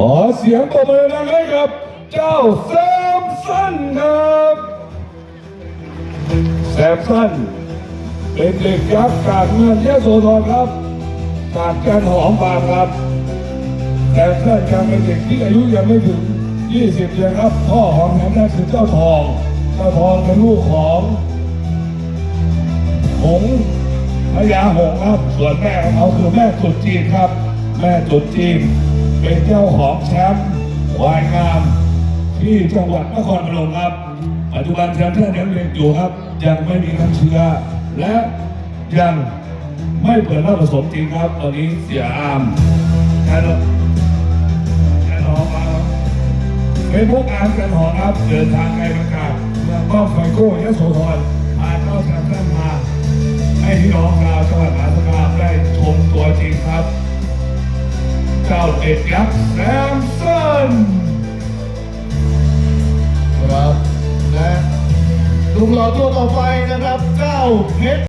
ขอเสียงปรบมือดังให้กับ เจ้าแซมสันครับแซมสันเป็นเด็กยักษ์การเงินยโสธรครับการการหอมบางครับแต่เพื่อนยังเป็นเด็กที่อายุยังไม่ถึง 20เลยครับ พ่อของแหมนั่นคือเจ้าทองเจ้าทองเป็นลูกของหงส์พญาหงครับส่วนแม่ของเขาคือแม่จุดจีนครับ แม่จุดจีน เป็นเจ้าของแชมป์วายงาม ที่จังหวัดนครพนมครับ ปัจจุบันแชมป์ท่านยังเรียนอยู่ครับ ยังไม่มีน้ำเชื้อ และยังไม่เปิดรับผสมจริงครับ ตอนนี้เสียอามแค่นั้นแกันอมาเป็นพวกอานกันหอครับ เดินทางไกลประกาศเมืองบ้องไฟโก้ยโสธรผ่านเข้าแถวท่านมาให้พี่น้องชาวจังหวัดมหาสารคามได้ชม เจ้าเด็ดยักษ์แซมสันครับและลุงหล่อตัวต่อไปนะครับเจ้าเพชร